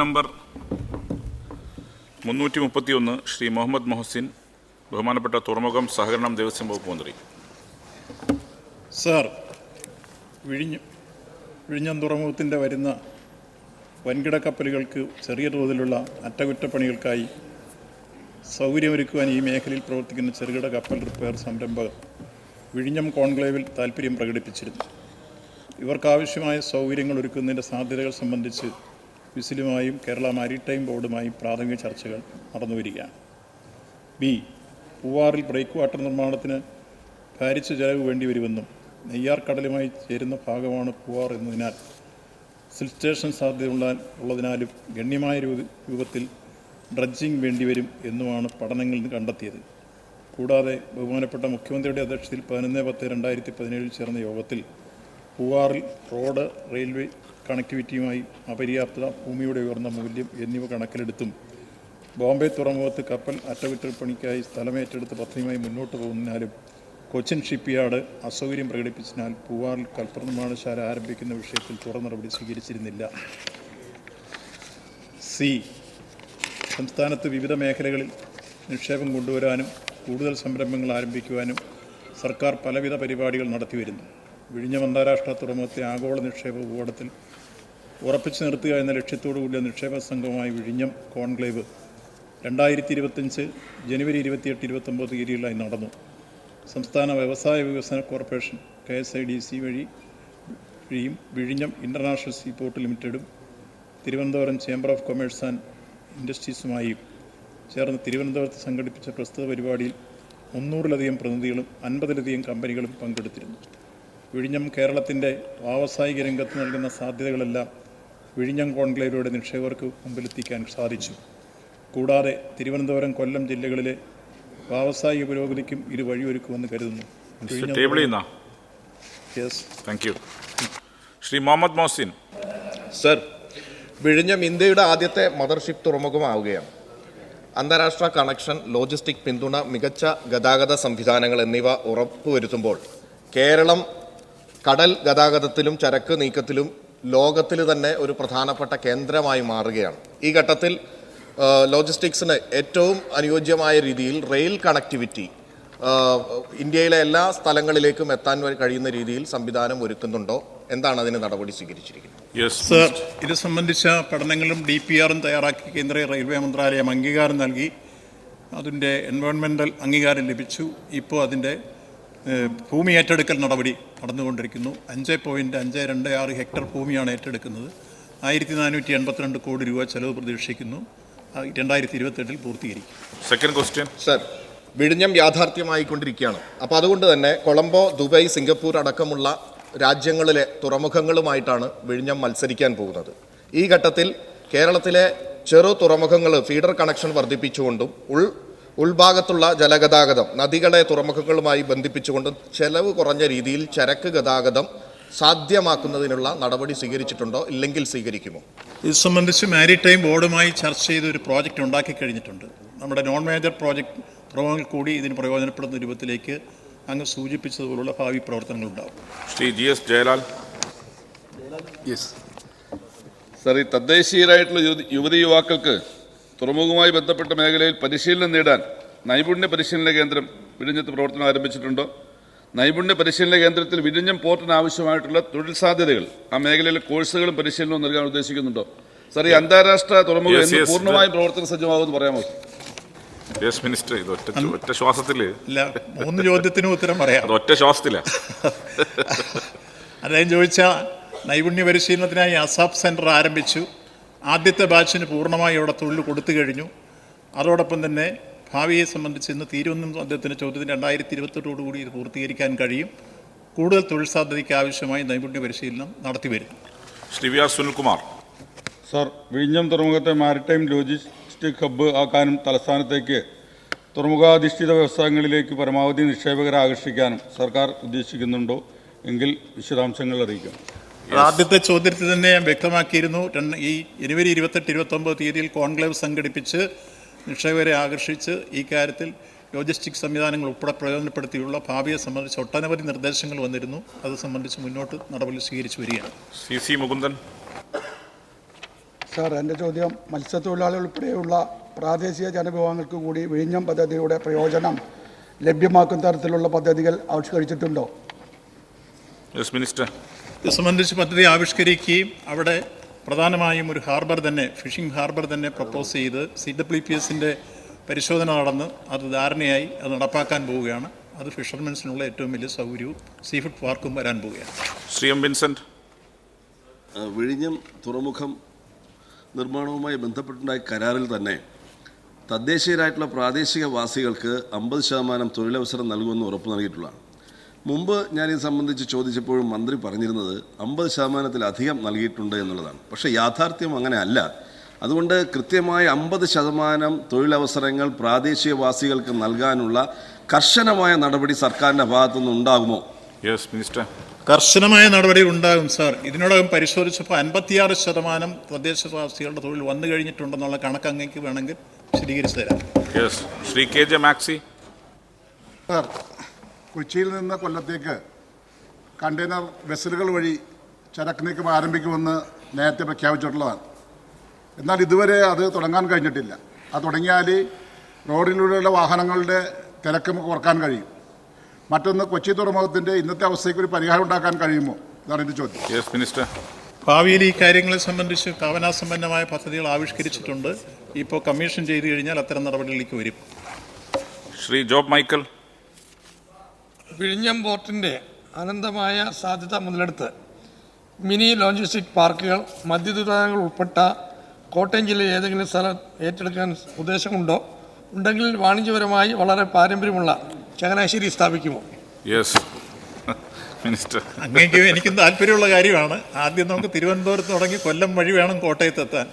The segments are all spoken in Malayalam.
നമ്പർ മുന്നൂറ്റി മുപ്പത്തി ഒന്ന് ശ്രീ മുഹമ്മദ് മൊഹസിൻ ബഹുമാനപ്പെട്ട തുറമുഖം സഹകരണം ദേവസ്വം വകുപ്പ് മന്ത്രി. സാർ വിഴിഞ്ഞ വിഴിഞ്ഞം തുറമുഖത്തിന്റെ വരുന്ന വൻകിട കപ്പലുകൾക്ക് ചെറിയ തോതിലുള്ള അറ്റകുറ്റപ്പണികൾക്കായി സൗകര്യമൊരുക്കുവാൻ ഈ മേഖലയിൽ പ്രവർത്തിക്കുന്ന ചെറുകിട കപ്പൽ റിപ്പയർ സംരംഭകർ വിഴിഞ്ഞം കോൺക്ലേവിൽ താൽപ്പര്യം പ്രകടിപ്പിച്ചിരുന്നു. ഇവർക്കാവശ്യമായ സൗകര്യങ്ങൾ ഒരുക്കുന്നതിന്റെ സാധ്യതകൾ സംബന്ധിച്ച് വിസിലുമായും കേരള മാരിടൈം ബോർഡുമായും പ്രാഥമിക ചർച്ചകൾ നടന്നുവരികയാണ്. ബി. പൂവാറിൽ ബ്രേക്ക് വാട്ടർ നിർമ്മാണത്തിന് ഭാരിച്ച ചെലവ് വേണ്ടിവരുമെന്നും നെയ്യാർ കടലുമായി ചേരുന്ന ഭാഗമാണ് പൂവാർ എന്നതിനാൽ സിൽ സ്റ്റേഷൻ സാധ്യതയുള്ള ഉള്ളതിനാലും ഗണ്യമായ രൂപത്തിൽ ഡ്രഡ്ജിംഗ് വേണ്ടിവരും എന്നുമാണ് പഠനങ്ങളിൽ കണ്ടെത്തിയത്. കൂടാതെ ബഹുമാനപ്പെട്ട മുഖ്യമന്ത്രിയുടെ അധ്യക്ഷതയിൽ പതിനൊന്ന് പത്ത് രണ്ടായിരത്തി പതിനേഴിൽ ചേർന്ന യോഗത്തിൽ പൂവാറിൽ റോഡ് റെയിൽവേ കണക്ടിവിറ്റിയുമായി അപര്യാപ്തത ഭൂമിയുടെ ഉയർന്ന മൂല്യം എന്നിവ കണക്കിലെടുത്തും ബോംബെ തുറമുഖത്ത് കപ്പൽ അറ്റകുറ്റപ്പണിക്കായി സ്ഥലമേറ്റെടുത്ത് പദ്ധതിയുമായി മുന്നോട്ട് പോകുന്നതിനാലും കൊച്ചിൻ ഷിപ്പ്യാർഡ് അസൗകര്യം പ്രകടിപ്പിച്ചതിനാൽ പൂവാറിൽ കൽപ്പനിർമ്മാണശാല ആരംഭിക്കുന്ന വിഷയത്തിൽ തുറ നടപടി സ്വീകരിച്ചിരുന്നില്ല. സി. സംസ്ഥാനത്ത് വിവിധ മേഖലകളിൽ നിക്ഷേപം കൊണ്ടുവരാനും കൂടുതൽ സംരംഭങ്ങൾ ആരംഭിക്കുവാനും സർക്കാർ പലവിധ പരിപാടികൾ നടത്തിവരുന്നു. വിഴിഞ്ഞം അന്താരാഷ്ട്ര തുറമുഖത്തെ ആഗോള നിക്ഷേപ ഭൂപടത്തിൽ ഉറപ്പിച്ചു നിർത്തുക എന്ന ലക്ഷ്യത്തോടു കൂടിയ നിക്ഷേപ സംഘവുമായി വിഴിഞ്ഞം കോൺക്ലേവ് രണ്ടായിരത്തി ഇരുപത്തഞ്ച് ജനുവരി ഇരുപത്തിയെട്ട് ഇരുപത്തൊമ്പത് തീയതികളിലായി നടന്നു. സംസ്ഥാന വ്യവസായ വികസന corporation K S I D C വഴി വഴിയും വിഴിഞ്ഞം international seaport ലിമിറ്റഡും Thiruvananthapuram chamber of commerce and ഇൻഡസ്ട്രീസുമായും ചേർന്ന് തിരുവനന്തപുരത്ത് സംഘടിപ്പിച്ച പ്രസ്തുത പരിപാടിയിൽ മുന്നൂറിലധികം പ്രതിനിധികളും അൻപതിലധികം കമ്പനികളും പങ്കെടുത്തിരുന്നു. വിഴിഞ്ഞം കേരളത്തിന്റെ വ്യാവസായിക രംഗത്ത് നൽകുന്ന സാധ്യതകളെല്ലാം വിഴിഞ്ഞം കോൺക്ലേവിലൂടെ നിക്ഷേപകർക്ക് മുമ്പിലെത്തിക്കാൻ സാധിച്ചു. കൂടാതെ തിരുവനന്തപുരം കൊല്ലം ജില്ലകളിലെ വ്യാവസായിക പുരോഗതിക്കും ഇത് വഴിയൊരുക്കുമെന്ന് കരുതുന്നു yes thank you Shri Muhammad Mohsin sir വിഴിഞ്ഞം ഇന്ത്യയുടെ ആദ്യത്തെ മദർഷിപ്പ് തുറമുഖമാവുകയാണ്. അന്താരാഷ്ട്ര കണക്ഷൻ ലോജിസ്റ്റിക് പിന്തുണ മികച്ച ഗതാഗത സംവിധാനങ്ങൾ എന്നിവ ഉറപ്പുവരുത്തുമ്പോൾ കേരളം കടൽ ഗതാഗതത്തിലും ചരക്ക് നീക്കത്തിലും ലോകത്തിൽ തന്നെ ഒരു പ്രധാനപ്പെട്ട കേന്ദ്രമായി മാറുകയാണ്. ഈ ഘട്ടത്തിൽ ലോജിസ്റ്റിക്സിന് ഏറ്റവും അനുയോജ്യമായ രീതിയിൽ റെയിൽ കണക്ടിവിറ്റി ഇന്ത്യയിലെ എല്ലാ സ്ഥലങ്ങളിലേക്കും എത്താൻ കഴിയുന്ന രീതിയിൽ സംവിധാനം ഒരുക്കുന്നുണ്ടോ? എന്താണ് അതിന് നടപടി സ്വീകരിച്ചിരിക്കുന്നത്? യെസ് സർ ഇത് സംബന്ധിച്ച പഠനങ്ങളും ഡി പി ആറും തയ്യാറാക്കി കേന്ദ്ര റെയിൽവേ മന്ത്രാലയം അംഗീകാരം നൽകി. അതിന്റെ എൻവയോൺമെന്റൽ അംഗീകാരം ലഭിച്ചു. ഇപ്പോൾ അതിന്റെ ഭൂമി ഏറ്റെടുക്കൽ നടപടി നടന്നുകൊണ്ടിരിക്കുന്നു. അഞ്ച് പോയിന്റ് അഞ്ച് രണ്ട് ആറ് ഹെക്ടർ ഭൂമിയാണ് ഏറ്റെടുക്കുന്നത്. ആയിരത്തി നാനൂറ്റി എൺപത്തിരണ്ട് കോടി രൂപ ചെലവ് പ്രതീക്ഷിക്കുന്നു. രണ്ടായിരത്തി ഇരുപത്തെട്ടിൽ പൂർത്തീകരിക്കും. സെക്കൻഡ് ക്വസ്റ്റ്യൻ സർ വിഴിഞ്ഞം യാഥാർത്ഥ്യമായിക്കൊണ്ടിരിക്കുകയാണ്. അപ്പോൾ അതുകൊണ്ട് തന്നെ കൊളംബോ ദുബായ് സിംഗപ്പൂർ അടക്കമുള്ള രാജ്യങ്ങളിലെ തുറമുഖങ്ങളുമായിട്ടാണ് വിഴിഞ്ഞം മത്സരിക്കാൻ പോകുന്നത്. ഈ ഘട്ടത്തിൽ കേരളത്തിലെ ചെറു തുറമുഖങ്ങൾ ഫീഡർ കണക്ഷൻ വർദ്ധിപ്പിച്ചുകൊണ്ടും ഉൾ ഉൾഭാഗത്തുള്ള ജലഗതാഗതം നദികളെ തുറമുഖങ്ങളുമായി ബന്ധിപ്പിച്ചുകൊണ്ട് ചെലവ് കുറഞ്ഞ രീതിയിൽ ചരക്ക് ഗതാഗതം സാധ്യമാക്കുന്നതിനുള്ള നടപടി സ്വീകരിച്ചിട്ടുണ്ടോ? ഇല്ലെങ്കിൽ സ്വീകരിക്കുമോ? ഇത് സംബന്ധിച്ച് മാരിടൈം ബോർഡുമായി ചർച്ച ചെയ്ത് ഒരു പ്രോജക്റ്റ് ഉണ്ടാക്കി കഴിഞ്ഞിട്ടുണ്ട്. നമ്മുടെ നോൺ മേജർ പ്രോജക്റ്റ് തുറമുഖങ്ങൾ കൂടി ഇതിന് പ്രയോജനപ്പെടുന്ന രൂപത്തിലേക്ക് അങ്ങ് സൂചിപ്പിച്ചതുപോലുള്ള ഭാവി പ്രവർത്തനങ്ങളുണ്ടാവും. Shri G S Jayalal. Yes sir ഈ തദ്ദേശീയരായിട്ടുള്ള യുവതി യുവതി യുവാക്കൾക്ക് തുറമുഖവുമായി ബന്ധപ്പെട്ട മേഖലയിൽ പരിശീലനം നേടാൻ നൈപുണ്യ പരിശീലന കേന്ദ്രം വിഴിഞ്ഞത്ത് പ്രവർത്തനം ആരംഭിച്ചിട്ടുണ്ടോ? നൈപുണ്യ പരിശീലന കേന്ദ്രത്തിൽ വിഴിഞ്ഞം പോർട്ടിന് ആവശ്യമായിട്ടുള്ള തൊഴിൽ സാധ്യതകൾ ആ മേഖലയിലെ കോഴ്സുകളും പരിശീലനവും നൽകാൻ ഉദ്ദേശിക്കുന്നുണ്ടോ? സർ ഈ അന്താരാഷ്ട്ര തുറമുഖം എന്ന് yes. പൂർണമായും പ്രവർത്തന സജ്ജമാകുമെന്ന് പറയാമോ? യെസ് മിനിസ്റ്റർ ഇത് ഒറ്റ ഒറ്റ ശ്വാസത്തിൽ. ഇല്ല മൂന്ന് ചോദ്യത്തിനും ഉത്തരം പറയാം. അത് ഒറ്റ ശ്വാസത്തില. അദ്ദേഹം ചോദിച്ച നൈപുണ്യ പരിശീലനത്തിനായി അസാപ്പ് സെന്റർ ആരംഭിച്ചു. ആദ്യത്തെ ബാച്ചിന് പൂർണമായി അവിടെ തൊഴിൽ കൊടുത്തു കഴിഞ്ഞു. അതോടൊപ്പം തന്നെ ഭാവിയെ സംബന്ധിച്ച് ഇന്ന് തീരുവെന്നും അദ്ദേഹത്തിന്റെ ചോദ്യത്തിന് രണ്ടായിരത്തി ഇരുപത്തെട്ടോടുകൂടി ഇത് പൂർത്തീകരിക്കാൻ കഴിയും. കൂടുതൽ തൊഴിൽ സാധ്യതയ്ക്ക് ആവശ്യമായി നൈപുണ്യ പരിശീലനം നടത്തി വരുന്നു Shri V R Sunilkumar. Sir വിഴിഞ്ഞം തുറമുഖത്തെ മാരിടൈം ലോജിസ്റ്റിക് ഹബ്ബ് ആക്കാനും തലസ്ഥാനത്തേക്ക് തുറമുഖാധിഷ്ഠിത വ്യവസായങ്ങളിലേക്ക് പരമാവധി നിക്ഷേപകരെ ആകർഷിക്കാനും സർക്കാർ ഉദ്ദേശിക്കുന്നുണ്ടോ? എങ്കിൽ വിശദാംശങ്ങൾ അറിയിക്കാം. ആദ്യത്തെ ചോദ്യത്തിൽ തന്നെ ഞാൻ വ്യക്തമാക്കിയിരുന്നു. ഈ ജനുവരി ഇരുപത്തെട്ട് ഇരുപത്തൊമ്പത് തീയതിയിൽ കോൺക്ലേവ് സംഘടിപ്പിച്ച് നിക്ഷേപകരെ ആകർഷിച്ച് ഈ കാര്യത്തിൽ ലോജിസ്റ്റിക് സംവിധാനങ്ങൾ ഉൾപ്പെടെ പ്രയോജനപ്പെടുത്തിയുള്ള ഭാവിയെ സംബന്ധിച്ച് ഒട്ടനവധി നിർദ്ദേശങ്ങൾ വന്നിരുന്നു. അത് സംബന്ധിച്ച് മുന്നോട്ട് നടപടി സ്വീകരിച്ചു വരികയാണ്. C C Mukundan. സാർ എന്റെ ചോദ്യം മത്സ്യത്തൊഴിലാളികൾ ഉൾപ്പെടെയുള്ള പ്രാദേശിക ജനവിഭാഗങ്ങൾക്ക് കൂടി വിഴിഞ്ഞം പദ്ധതിയുടെ പ്രയോജനം ലഭ്യമാക്കുന്ന തരത്തിലുള്ള പദ്ധതികൾ ആവിഷ്കരിച്ചിട്ടുണ്ടോ? യെസ് മിനിസ്റ്റർ ഇത് സംബന്ധിച്ച് പദ്ധതി ആവിഷ്കരിക്കുകയും അവിടെ പ്രധാനമായും ഒരു ഹാർബർ തന്നെ ഫിഷിംഗ് ഹാർബർ തന്നെ പ്രപ്പോസ് ചെയ്ത് സി ഡബ്ല്യു പി എസിന്റെ പരിശോധന നടന്ന് അത് ധാരണയായി അത് നടപ്പാക്കാൻ പോവുകയാണ്. അത് ഫിഷർമെൻസിനുള്ള ഏറ്റവും വലിയ സൗകര്യവും സീ ഫുഡ് പാർക്കും വരാൻ പോവുകയാണ്. ശ്രീ എം വിൻസെന്റ് വിഴിഞ്ഞം തുറമുഖം നിർമ്മാണവുമായി ബന്ധപ്പെട്ടുണ്ടായ കരാറിൽ തന്നെ തദ്ദേശീയരായിട്ടുള്ള പ്രാദേശിക വാസികൾക്ക് അമ്പത് ശതമാനം തൊഴിലവസരം നൽകുമെന്ന് ഉറപ്പ് നൽകിയിട്ടുള്ളതാണ്. മുമ്പ് ഞാൻ ഇത് സംബന്ധിച്ച് ചോദിച്ചപ്പോഴും മന്ത്രി പറഞ്ഞിരുന്നത് അമ്പത് ശതമാനത്തിലധികം നൽകിയിട്ടുണ്ട് എന്നുള്ളതാണ്. പക്ഷേ യാഥാർത്ഥ്യം അങ്ങനെ അല്ല. അതുകൊണ്ട് കൃത്യമായ അമ്പത് ശതമാനം തൊഴിലവസരങ്ങൾ പ്രാദേശികവാസികൾക്ക് നൽകാനുള്ള കർശനമായ നടപടി സർക്കാരിന്റെ ഭാഗത്തുനിന്ന് ഉണ്ടാകുമോ? യെസ് മിനിസ്റ്റർ കർശനമായ നടപടി ഉണ്ടാകും സാർ ഇതിനോടകം പരിശോധിച്ചപ്പോൾ അൻപത്തിയാറ് ശതമാനം തദ്ദേശവാസികളുടെ തൊഴിൽ വന്നു കഴിഞ്ഞിട്ടുണ്ടെന്നുള്ള കണക്ക് അങ്ങേക്ക് വേണമെങ്കിൽ വിശദീകരിച്ചു തരാം. Yes Shri K J Maxi. Sir കൊച്ചിയിൽ നിന്ന് കൊല്ലത്തേക്ക് കണ്ടെയ്നർ വെസലുകൾ വഴി ചരക്ക് നീക്കം ആരംഭിക്കുമെന്ന് നേരത്തെ പ്രഖ്യാപിച്ചിട്ടുള്ളതാണ്. എന്നാൽ ഇതുവരെ അത് തുടങ്ങാൻ കഴിഞ്ഞിട്ടില്ല. അത് തുടങ്ങിയാൽ റോഡിലൂടെയുള്ള വാഹനങ്ങളുടെ തിരക്ക് നമുക്ക് കുറയ്ക്കാൻ കഴിയും. മറ്റൊന്ന് കൊച്ചി തുറമുഖത്തിന്റെ ഇന്നത്തെ അവസ്ഥയ്ക്ക് ഒരു പരിഹാരം ഉണ്ടാക്കാൻ കഴിയുമോ? ഇതാണ് എന്റെ ചോദ്യം. Yes minister. ഭാവിയിൽ ഈ കാര്യങ്ങളെ സംബന്ധിച്ച് ഭാവനാസമ്പന്നമായ പദ്ധതികൾ ആവിഷ്കരിച്ചിട്ടുണ്ട്. ഇപ്പോൾ കമ്മീഷൻ ചെയ്തു കഴിഞ്ഞാൽ അത്തരം നടപടികളിലേക്ക് വരും. ശ്രീ ജോബ് മൈക്കൽ. വിഴിഞ്ഞം പോർട്ടിന്റെ അനന്തമായ സാധ്യത മുതലെടുത്ത് മിനി ലോജിസ്റ്റിക് പാർക്കുകൾ മധ്യദുരിതങ്ങൾ ഉൾപ്പെട്ട കോട്ടയം ജില്ലയിൽ ഏതെങ്കിലും സ്ഥലം ഏറ്റെടുക്കാൻ ഉദ്ദേശമുണ്ടോ? ഉണ്ടെങ്കിൽ വാണിജ്യപരമായി വളരെ പാരമ്പര്യമുള്ള ചങ്ങനാശ്ശേരി സ്ഥാപിക്കുമോ? Yes minister. അങ്ങേക്ക് എനിക്കും താല്പര്യമുള്ള കാര്യമാണ്. ആദ്യം നമുക്ക് തിരുവനന്തപുരത്ത് തുടങ്ങി കൊല്ലം വഴി വേണം കോട്ടയത്ത് എത്താൻ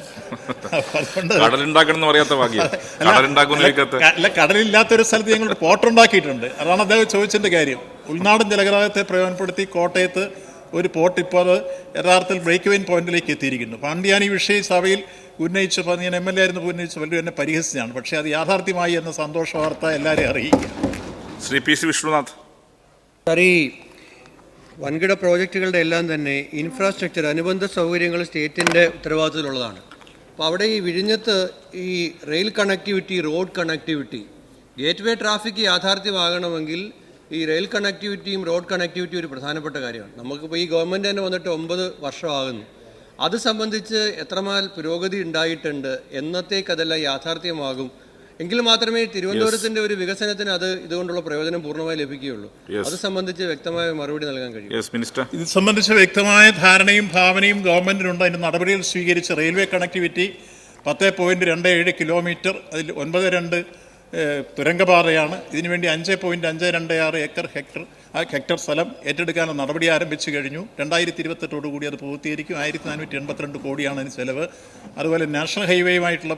അതുകൊണ്ട് കടലുണ്ടാക്കണം പറയാത്ത ഭാഗ്യം. അല്ല, കടലില്ലാത്തൊരു സ്ഥലത്ത് ഞങ്ങൾ പോർട്ടുണ്ടാക്കിയിട്ടുണ്ട് അതാണ് അദ്ദേഹം ചോദിച്ചതിന്റെ കാര്യം. ഉൾനാടൻ ജലഗതാഗതത്തെ പ്രയോജനപ്പെടുത്തി കോട്ടയത്ത് ഒരു പോർട്ട് ഇപ്പോൾ അത് യഥാർത്ഥത്തിൽ ബ്രേക്ക് വെയിൻ പോയിന്റിലേക്ക് എത്തിയിരിക്കുന്നു. പാണ്ഡ്യാനി വിഷയ സഭയിൽ ഉന്നയിച്ചപ്പോൾ ഞാൻ എം എൽ എ ആയിരുന്നു ഉന്നയിച്ച വലിയ എന്നെ പരിഹസിച്ചാണ് പക്ഷേ അത് യാഥാർത്ഥ്യമായി എന്ന സന്തോഷ വാർത്ത എല്ലാവരെയും അറിയിക്കുക. Shri P C Vishnunath. Sir ഈ വൻകിട പ്രോജക്റ്റുകളുടെ എല്ലാം തന്നെ ഇൻഫ്രാസ്ട്രക്ചർ അനുബന്ധ സൗകര്യങ്ങൾ സ്റ്റേറ്റിന്റെ ഉത്തരവാദിത്തത്തിലുള്ളതാണ്. അപ്പോൾ അവിടെ ഈ വിഴിഞ്ഞത്ത് ഈ rail connectivity road connectivity gateway traffic യാഥാർത്ഥ്യമാകണമെങ്കിൽ ഈ റെയിൽ കണക്ടിവിറ്റിയും റോഡ് കണക്ടിവിറ്റിയും ഒരു പ്രധാനപ്പെട്ട കാര്യമാണ്. നമുക്കിപ്പോൾ ഈ ഗവൺമെന്റ് തന്നെ വന്നിട്ട് ഒമ്പത് വർഷമാകുന്നു. അത് സംബന്ധിച്ച് എത്രമാൽ പുരോഗതി ഉണ്ടായിട്ടുണ്ട് എന്നത്തേക്കതെല്ലാം യാഥാർത്ഥ്യമാകും എങ്കിൽ മാത്രമേ തിരുവനന്തപുരത്തിന്റെ ഒരു വികസനത്തിന് അത് ഇതുകൊണ്ടുള്ള പ്രയോജനം പൂർണമായി ലഭിക്കുകയുള്ളൂ. Yes. അത് സംബന്ധിച്ച് വ്യക്തമായ മറുപടി നൽകാൻ കഴിയും. യെസ് മിനിസ്റ്റർ ഇത് സംബന്ധിച്ച് വ്യക്തമായ ധാരണയും ഭാവനയും ഗവൺമെന്റിനുണ്ട്. അതിന്റെ നടപടികൾ സ്വീകരിച്ച് റെയിൽവേ കണക്ടിവിറ്റി പത്ത് പോയിന്റ് രണ്ട് ഏഴ് കിലോമീറ്റർ അതിൽ ഒൻപത് രണ്ട് തുരങ്കപാതയാണ്. ഇതിനുവേണ്ടി അഞ്ച് പോയിന്റ് അഞ്ച് രണ്ട് ആറ് ഏക്കർ ഹെക്ടർ ആ ഹെക്ടർ സ്ഥലം ഏറ്റെടുക്കാനുള്ള നടപടി ആരംഭിച്ചു കഴിഞ്ഞു. രണ്ടായിരത്തി ഇരുപത്തെട്ടോടുകൂടി അത് പൂർത്തീകരിക്കും. ആയിരത്തി നാനൂറ്റി എൺപത്തിരണ്ട് കോടിയാണ് അതിന് ചെലവ്. അതുപോലെ നാഷണൽ ഹൈവേയുമായിട്ടുള്ള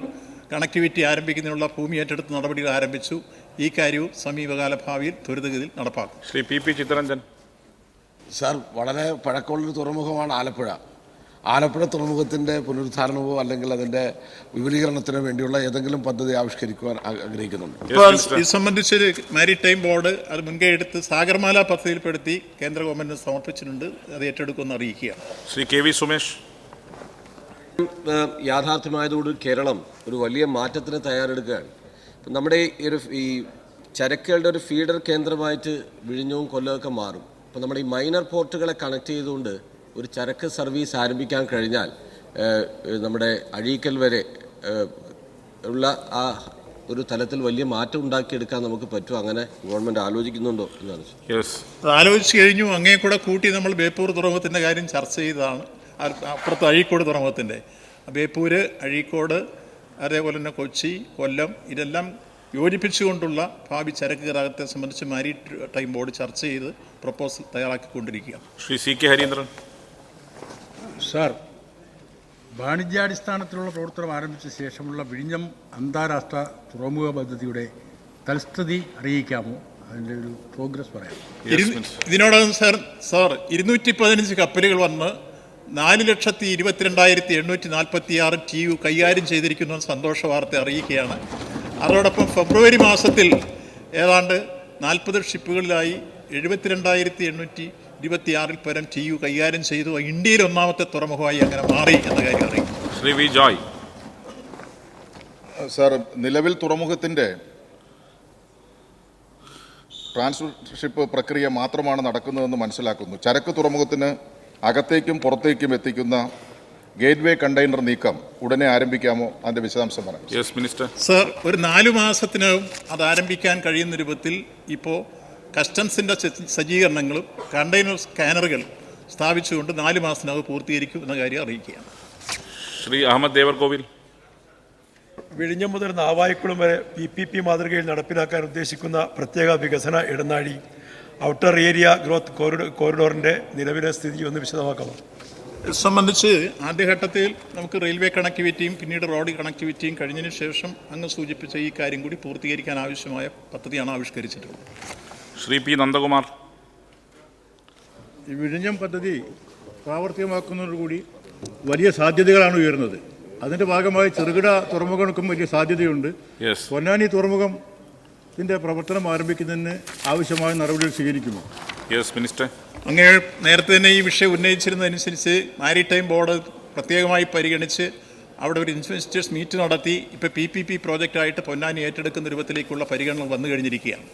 കണക്ടിവിറ്റി ആരംഭിക്കുന്നതിനുള്ള ഭൂമി ഏറ്റെടുത്ത് നടപടികൾ ആരംഭിച്ചു. ഈ കാര്യവും സമീപകാല ഭാവിയിൽ ത്വരിതഗതിയിൽ നടപ്പാക്കും. Shri P P Chittaranjan. Sir വളരെ പഴക്കമുള്ളൊരു തുറമുഖമാണ് ആലപ്പുഴ. ആലപ്പുഴ തുറമുഖത്തിന്റെ പുനരുദ്ധാരണമോ അല്ലെങ്കിൽ അതിന്റെ വിപുലീകരണത്തിനോ വേണ്ടിയുള്ള ഏതെങ്കിലും പദ്ധതി ആവിഷ്കരിക്കുവാൻ ആഗ്രഹിക്കുന്നുണ്ട്. ഇപ്പോൾ ഇത് സംബന്ധിച്ചൊരു മാരിടൈം ബോർഡ് അത് മുൻകൈ എടുത്ത് സാഗർമാല പദ്ധതിയിൽപ്പെടുത്തി കേന്ദ്ര ഗവൺമെന്റ് സമർപ്പിച്ചിട്ടുണ്ട്. അത് ഏറ്റെടുക്കുമെന്ന് അറിയിക്കുകയാണ്. Shri K V Sumesh. യാഥാർത്ഥ്യമായതോട് Keralam ഒരു വലിയ മാറ്റത്തിന് തയ്യാറെടുക്കുകയാണ്. നമ്മുടെ ഈ ഒരു ഈ ചരക്കുകളുടെ ഒരു ഫീഡർ കേന്ദ്രമായിട്ട് വിഴിഞ്ഞവും കൊല്ലമൊക്കെ മാറും. അപ്പോൾ നമ്മുടെ ഈ മൈനർ പോർട്ടുകളെ കണക്ട് ചെയ്തുകൊണ്ട് ഒരു ചരക്ക് സർവീസ് ആരംഭിക്കാൻ കഴിഞ്ഞാൽ നമ്മുടെ അഴീക്കൽ വരെ ഉള്ള ആ ഒരു തലത്തിൽ വലിയ മാറ്റം ഉണ്ടാക്കിയെടുക്കാൻ നമുക്ക് പറ്റും അങ്ങനെ ഗവൺമെന്റ് ആലോചിക്കുന്നുണ്ടോ എന്നാണ്. യെസ് അത് ആലോചിച്ച് കഴിഞ്ഞു. അങ്ങേ കൂടെ കൂട്ടി നമ്മൾ ബേപ്പൂർ തുറമുഖത്തിന്റെ കാര്യം ചർച്ച ചെയ്തതാണ്. അപ്പുറത്ത് അഴീക്കോട് തുറമുഖത്തിന്റെ. ബേപ്പൂര് അഴീക്കോട് അതേപോലെ തന്നെ കൊച്ചി കൊല്ലം ഇതെല്ലാം യോജിപ്പിച്ചുകൊണ്ടുള്ള ഭാവി ചരക്ക് ഗതാഗതത്തെ സംബന്ധിച്ച് മാരി ടൈം ബോർഡ് ചർച്ച ചെയ്ത് proposal തയ്യാറാക്കിക്കൊണ്ടിരിക്കുക Shri C K Harindran. Sir വാണിജ്യാടിസ്ഥാനത്തിലുള്ള പ്രവർത്തനം ആരംഭിച്ച ശേഷമുള്ള വിഴിഞ്ഞം അന്താരാഷ്ട്ര തുറമുഖ പദ്ധതിയുടെ തൽസ്ഥിതി അറിയിക്കാമോ? അതിന്റെ ഒരു പ്രോഗ്രസ് പറയാം. ഇതിനോടകം സാർ സാർ ഇരുന്നൂറ്റി പതിനഞ്ച് കപ്പലുകൾ വന്ന് നാല് ലക്ഷത്തി ഇരുപത്തിരണ്ടായിരത്തി എണ്ണൂറ്റി നാൽപ്പത്തി ആറ് ടി യു കൈകാര്യം ചെയ്തിരിക്കുന്നു എന്ന് സന്തോഷ വാർത്ത അറിയിക്കുകയാണ്. അതോടൊപ്പം ഫെബ്രുവരി മാസത്തിൽ ഏതാണ്ട് നാൽപ്പത് ഷിപ്പുകളിലായി എഴുപത്തിരണ്ടായിരത്തി എണ്ണൂറ്റി ഇരുപത്തിയാറിൽ പരം ടി യു കൈകാര്യം ചെയ്തു. ഇന്ത്യയിൽ ഒന്നാമത്തെ തുറമുഖമായി അങ്ങനെ മാറി എന്ന കാര്യം അറിയിക്കും. ശ്രീ വി ജോയ്. സാർ നിലവിൽ തുറമുഖത്തിന്റെ ട്രാൻസ്ഷിപ്പ് പ്രക്രിയ മാത്രമാണ് നടക്കുന്നതെന്ന് മനസ്സിലാക്കുന്നു. ചരക്ക് തുറമുഖത്തിന് അകത്തേക്കും പുറത്തേക്കും എത്തിക്കുന്ന ഗേറ്റ്വേ കണ്ടെയ്നർ നീക്കം ഉടനെ ആരംഭിക്കാമോ അതിന്റെ വിശദാംശം പറയാം. യെസ് മിനിസ്റ്റർ സർ ഒരു നാലു മാസത്തിനകം അത് ആരംഭിക്കാൻ കഴിയുന്ന രൂപത്തിൽ ഇപ്പോൾ കസ്റ്റംസിന്റെ സജ്ജീകരണങ്ങളും കണ്ടെയ്നർ സ്കാനറുകൾ സ്ഥാപിച്ചുകൊണ്ട് നാല് മാസത്തിനകം പൂർത്തീകരിക്കും എന്ന കാര്യം അറിയിക്കുകയാണ്. ശ്രീ അഹമ്മദ് ദേവർകോവിൽ. വിഴിഞ്ഞം മുതൽ നാവായിക്കുളം വരെ പി പി പി മാതൃകയിൽ നടപ്പിലാക്കാൻ ഉദ്ദേശിക്കുന്ന പ്രത്യേക വികസന ഇടനാഴി ഔട്ടർ ഏരിയ ഗ്രോത്ത് കോറിഡോറിന്റെ നിലവിലെ സ്ഥിതി ഒന്ന് വിശദമാക്കാമോ? ഇത് സംബന്ധിച്ച് ആദ്യഘട്ടത്തിൽ നമുക്ക് റെയിൽവേ കണക്ടിവിറ്റിയും പിന്നീട് റോഡ് കണക്ടിവിറ്റിയും കഴിഞ്ഞതിന് ശേഷം അങ്ങ് സൂചിപ്പിച്ച ഈ കാര്യം കൂടി പൂർത്തീകരിക്കാൻ ആവശ്യമായ പദ്ധതിയാണ് ആവിഷ്കരിച്ചിട്ടുള്ളത്. ശ്രീ പി നന്ദകുമാർ. ഈ വിഴിഞ്ഞം പദ്ധതി പ്രാവർത്തികമാക്കുന്നതോടുകൂടി വലിയ സാധ്യതകളാണ് ഉയരുന്നത്. അതിന്റെ ഭാഗമായി ചെറുകിട തുറമുഖങ്ങൾക്കും വലിയ സാധ്യതയുണ്ട്. യെസ് പൊന്നാനി തുറമുഖം ഇതിന്റെ പ്രവർത്തനം ആരംഭിക്കുന്നതിന് ആവശ്യമായ നടപടികൾ സ്വീകരിക്കുമോ? യെസ് മിനിസ്റ്റർ അങ്ങ് നേരത്തെ തന്നെ ഈ വിഷയം ഉന്നയിച്ചിരുന്നതനുസരിച്ച് മാരിടൈം ബോർഡ് പ്രത്യേകമായി പരിഗണിച്ച് അവിടെ ഒരു ഇൻവെസ്റ്റേഴ്സ് മീറ്റ് നടത്തി. ഇപ്പോൾ പി പി പി പ്രോജക്റ്റായിട്ട് പൊന്നാനി ഏറ്റെടുക്കുന്ന രൂപത്തിലേക്കുള്ള പരിഗണന വന്നു കഴിഞ്ഞിരിക്കുകയാണ്.